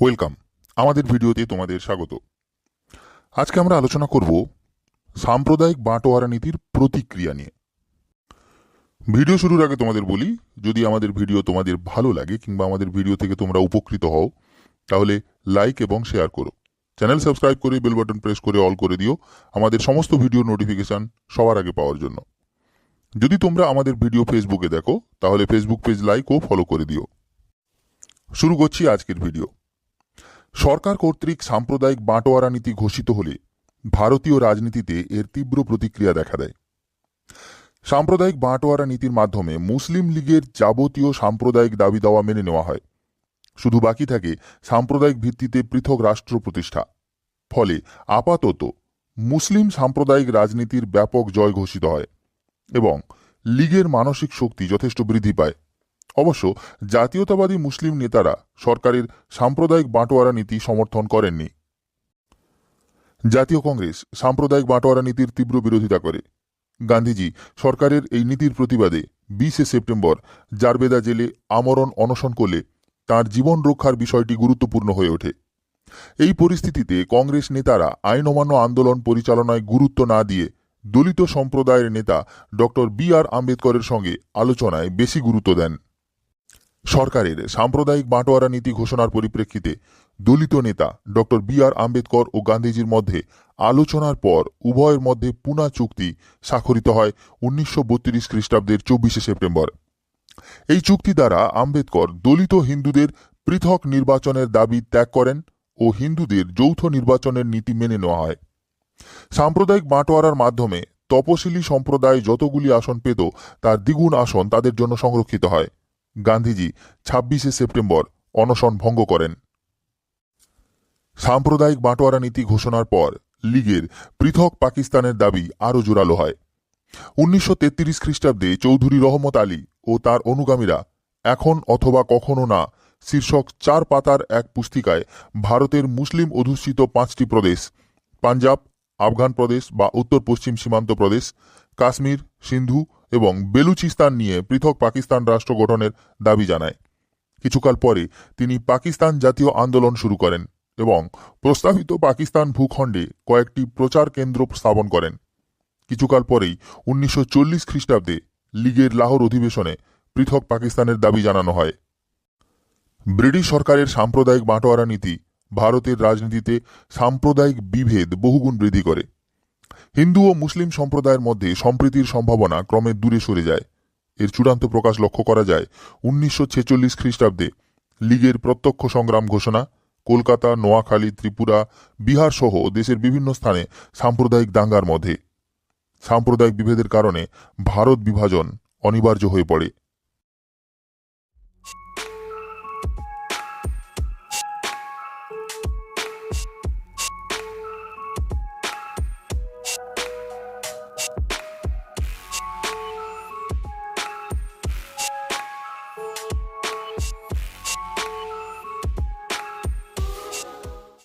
Welcome. আমাদের ভিডিওতে তোমাদের স্বাগত। আজকে আমরা আলোচনা করব সাম্প্রদায়িক বাঁটোয়ারা নীতির প্রতিক্রিয়া নিয়ে। ভিডিও শুরুর আগে তোমাদের বলি, যদি আমাদের ভিডিও তোমাদের ভালো লাগে কিংবা আমাদের ভিডিও থেকে তোমরা উপকৃত হও, তাহলে লাইক এবং শেয়ার করো। চ্যানেল সাবস্ক্রাইব করে বেল বাটন প্রেস করে অল করে দিও। আমাদের সমস্ত ভিডিওর নোটিফিকেশন সবার আগে পাওয়ার জন্য। যদি তোমরা আমাদের ভিডিও ফেসবুকে দেখো, তাহলে ফেসবুক পেজ লাইক ও ফলো করে দিও। শুরু করছি আজকের ভিডিও। সরকার কর্তৃক সাম্প্রদায়িক বাঁটোয়ারা নীতি ঘোষিত হলে ভারতীয় রাজনীতিতে এর তীব্র প্রতিক্রিয়া দেখা দেয়। সাম্প্রদায়িক বাঁটোয়ারা নীতির মাধ্যমে মুসলিম লীগের যাবতীয় সাম্প্রদায়িক দাবি দাওয়া মেনে নেওয়া হয়। শুধু বাকি থাকে সাম্প্রদায়িক ভিত্তিতে পৃথক রাষ্ট্র প্রতিষ্ঠা। ফলে আপাতত মুসলিম সাম্প্রদায়িক রাজনীতির ব্যাপক জয় ঘোষিত হয় এবং লীগের মানসিক শক্তি যথেষ্ট বৃদ্ধি পায়। অবশ্য জাতীয়তাবাদী মুসলিম নেতারা সরকারের সাম্প্রদায়িক বাঁটোয়ারা নীতি সমর্থন করেননি। জাতীয় কংগ্রেস সাম্প্রদায়িক বাঁটোয়ারা নীতির তীব্র বিরোধিতা করে। গান্ধীজি সরকারের এই নীতির প্রতিবাদে বিশে সেপ্টেম্বর জারবেদা জেলে আমরণ অনশন করলে তার জীবন রক্ষার বিষয়টি গুরুত্বপূর্ণ হয়ে ওঠে। এই পরিস্থিতিতে কংগ্রেস নেতারা আইন অমান্য আন্দোলন পরিচালনায় গুরুত্ব না দিয়ে দলিত সম্প্রদায়ের নেতা ডক্টর বি আর আম্বেদকরের সঙ্গে আলোচনায় বেশি গুরুত্ব দেন। সরকারের সাম্প্রদায়িক বাঁটোয়ারা নীতি ঘোষণার পরিপ্রেক্ষিতে দলিত নেতা ডক্টর বি আর আম্বেদকর ও গান্ধীজির মধ্যে আলোচনার পর উভয়ের মধ্যে পুনা চুক্তি স্বাক্ষরিত হয় উনিশশো বত্রিশ খ্রিস্টাব্দের চব্বিশে সেপ্টেম্বর। এই চুক্তি দ্বারা আম্বেদকর দলিত হিন্দুদের পৃথক নির্বাচনের দাবি ত্যাগ করেন ও হিন্দুদের যৌথ নির্বাচনের নীতি মেনে নেওয়া হয়। সাম্প্রদায়িক বাঁটোয়ারার মাধ্যমে তপশিলি সম্প্রদায় যতগুলি আসন পেত, তার দ্বিগুণ আসন তাদের জন্য সংরক্ষিত হয়। গান্ধীজি ছাব্বিশে সেপ্টেম্বর অনশন ভঙ্গ করেন। সাম্প্রদায়িক বাঁটোয়ারা নীতি ঘোষণার পর লীগের পৃথক পাকিস্তানের দাবি আরও জোরালো হয়। উনিশশো তেত্রিশ খ্রিস্টাব্দে চৌধুরী রহমত আলী ও তার অনুগামীরা এখন অথবা কখনো না শীর্ষক চার পাতার এক পুস্তিকায় ভারতের মুসলিম অধ্যুষিত পাঁচটি প্রদেশ, পাঞ্জাব, আফগান প্রদেশ বা উত্তর পশ্চিম সীমান্ত প্রদেশ, কাশ্মীর, সিন্ধু এবং বেলুচিস্তান নিয়ে পৃথক পাকিস্তান রাষ্ট্র গঠনের দাবি জানায়। কিছুকাল পরে তিনি পাকিস্তান জাতীয় আন্দোলন শুরু করেন এবং প্রস্তাবিত পাকিস্তান ভূখণ্ডে কয়েকটি প্রচার কেন্দ্র স্থাপন করেন। কিছুকাল পরেই উনিশশো চল্লিশ খ্রিস্টাব্দে লীগের লাহোর অধিবেশনে পৃথক পাকিস্তানের দাবি জানানো হয়। ব্রিটিশ সরকারের সাম্প্রদায়িক বাঁটোয়ারা নীতি ভারতের রাজনীতিতে সাম্প্রদায়িক বিভেদ বহুগুণ বৃদ্ধি করে। হিন্দু ও মুসলিম সম্প্রদায়ের মধ্যে সম্প্রীতির সম্ভাবনা ক্রমে দূরে সরে যায়। এর চূড়ান্ত প্রকাশ লক্ষ্য করা যায় উনিশশো ছেচল্লিশ খ্রিস্টাব্দে। লীগের প্রত্যক্ষ সংগ্রাম ঘোষণা, কলকাতা, নোয়াখালী, ত্রিপুরা, বিহার সহ দেশের বিভিন্ন স্থানে সাম্প্রদায়িক দাঙ্গার মধ্যে। সাম্প্রদায়িক বিভেদের কারণে ভারত বিভাজন অনিবার্য হয়ে পড়ে।